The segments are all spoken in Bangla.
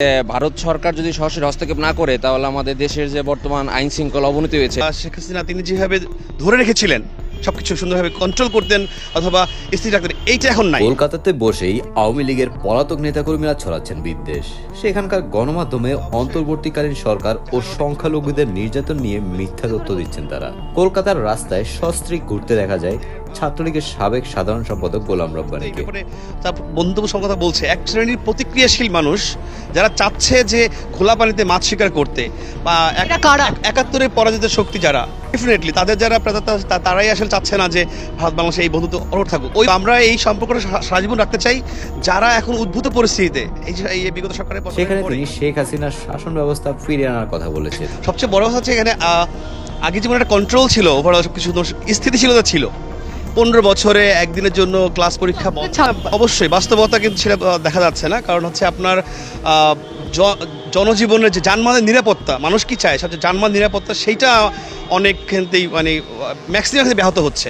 এ, ভারত সরকার যদি সরাসরি হস্তক্ষেপ না করে তাহলে আমাদের দেশের যে বর্তমান আইন শৃঙ্খলা অবনতি হয়েছে। শেখ হাসিনা তিনি যেভাবে ধরে রেখেছিলেন সবকিছু সুন্দরভাবে কন্ট্রোল করতেন অথবা স্থির রাখতেন এইটা এখন নাই। কলকাতাতে বসেই আওয়ামী লীগের পলাতক নেতাকর্মীরা ছড়াচ্ছেন বিদ্বেষ। সেখানকার গণমাধ্যমে অন্তর্বর্তীকালীন সরকার ও সংখ্যালঘুদের নির্যাতন নিয়ে মিথ্যা তথ্য দিচ্ছেন তারা। কলকাতার রাস্তায় সস্ত্রীক ঘুরতে দেখা যায় ছাত্রলীগের সাবেক সাধারণ সম্পাদক গোলাম রব্বানিকে। তার বন্ধু সব কথা বলছে। এক শ্রেণির প্রতিক্রিয়াশীল মানুষ যারা চাচ্ছে যে খোলা পানিতে মাছ শিকার করতে বা এক- এরা কারা? এক- একাত্তরে পরাজিত শক্তি যারা ডেফিনেটলি তাদের যারা তা- তারাই আসলে চাচ্ছে না যে ভারত বাংলাদেশে এই বন্ধুত্ব অরট থাকুক। ওই আমরা এই সম্পর্কটা সা- সারা জীবন রাখতে চাই যারা এখন উদ্ভূত পরিস্থিতিতে এই যে এই বিগত সরকারের সেখানে তিনি শেখ হাসিনার শাসন ব্যবস্থা ফিরিয়ে আনার কথা বলেছেন। সবচেয়ে বড় কথা হচ্ছে এখানে আহ, আগে যেমন একটা কন্ট্রোল ছিল ওভারঅল সবকিছু স্থিতিশীলতা ছিল পনেরো বছরে একদিনের জন্য ক্লাস পরীক্ষা বন্ধ। অবশ্যই বাস্তবতা কিন্তু সেটা দেখা যাচ্ছে না। কারণ হচ্ছে আপনার জনজীবনের যে যানবাহনের নিরাপত্তা মানুষ কি চায়? সবচেয়ে যানবাহন নিরাপত্তা সেইটা অনেক ক্ষেত্রেই মানে ম্যাক্সিমাম ব্যাহত হচ্ছে।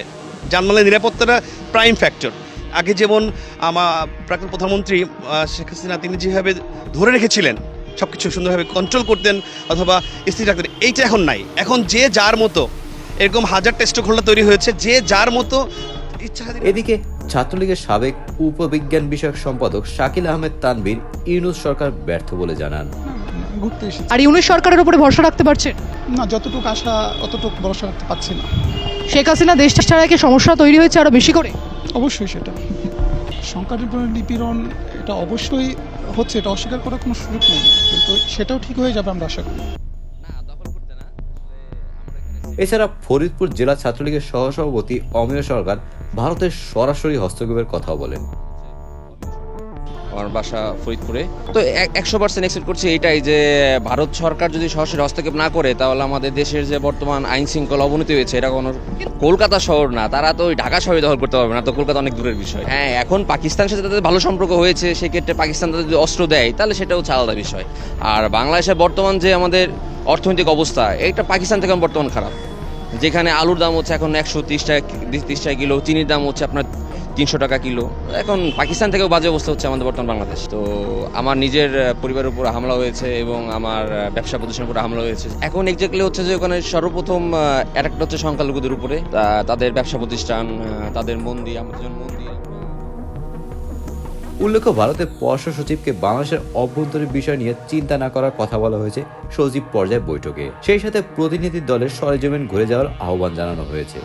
যানবাহনের নিরাপত্তাটা প্রাইম ফ্যাক্টর আগে যেমন আমার প্রাক্তন প্রধানমন্ত্রী শেখ হাসিনা তিনি যেভাবে ধরে রেখেছিলেন সবকিছু সুন্দরভাবে কন্ট্রোল করতেন অথবা স্থির রাখতেন এইটা এখন নাই। এখন যে যার মতো এরকম হাজার টেস্ট খোলা তৈরি হয়েছে যে যার মতো ইচ্ছা এদিকে ছাত্রলীগের সাবেক উপবিজ্ঞান বিষয়ক সম্পাদক শাকিল আহমেদ তানভীর ইউনুস সরকার ব্যর্থ বলে জানান। ঘুরতে এসেছি। আর ইউনিশ সরকারের উপরে ভরসা রাখতে পারছেন না যতটুকু আশা অতটুকু ভরসা রাখতে পারছি না। শেখ হাসিনা দেশ ছাড়া কি সমস্যা তৈরি হয়েছে আরও বেশি করে? অবশ্যই সেটা। সংখ্যা নিপীড়ন- নিপীড়ন এটা অবশ্যই হচ্ছে এটা অস্বীকার করার কোনো সুযোগ নেই। কিন্তু সেটাও ঠিক হয়ে যাবে আমরা আশা করি। এছাড়া ফরিদপুর জেলা ছাত্রলীগের সহসভাপতি অমিয় সরকার ভারতের সরাসরি হস্তক্ষেপের কথাও বলেন। আমার বাসা ফরিদপুরে। তো একশো পার্সেন্ট এক্সপেক্ট করছি এটাই যে, ভারত সরকার যদি সরাসরি হস্তক্ষেপ না করে, তাহলে আমাদের দেশের যে বর্তমান আইন শৃঙ্খলা অবনতি হয়েছে, এটা কোনো কলকাতা শহর না, তারা তো ঢাকা শহরে দখল করতে পারবে না, তো কলকাতা অনেক দূরের বিষয়। হ্যাঁ এখন পাকিস্তানের সাথে তাদের ভালো সম্পর্ক হয়েছে, সেক্ষেত্রে পাকিস্তান তাদের যদি অস্ত্র দেয়, তাহলে সেটা হচ্ছে বিষয়। আর বাংলাদেশে বর্তমান যে আমাদের অর্থনৈতিক অবস্থা, এটা পাকিস্তান থেকে বর্তমান খারাপ। যেখানে আলুর দাম হচ্ছে এখন একশো তিরিশ টাকা তিরিশ টাকা কিলো, চিনির দাম হচ্ছে আপনার তিনশো টাকা কিলো। এখন পাকিস্তান থেকেও বাজে অবস্থা হচ্ছে আমাদের বর্তমান বাংলাদেশ। তো আমার নিজের পরিবারের উপর হামলা হয়েছে এবং আমার ব্যবসা প্রতিষ্ঠানের উপর হামলা হয়েছে। এখন এক্স্যাক্টলি হচ্ছে যে ওখানে সর্বপ্রথম অ্যাটাকটা হচ্ছে সংখ্যালঘুদের উপরে। তাদের ব্যবসা প্রতিষ্ঠান তাদের মন্দির, আমাদের মন্দির। উল্লেখ্য, ভারতের পররাষ্ট্র সচিবকে বাংলাদেশের অভ্যন্তরীণ বিষয় নিয়ে চিন্তা না করার কথা বলা হয়েছে সচিব পর্যায়ে বৈঠকে। সেই সাথে প্রতিনিধি দলের সরেজমিন ঘুরে যাওয়ার আহ্বান জানানো হয়েছে।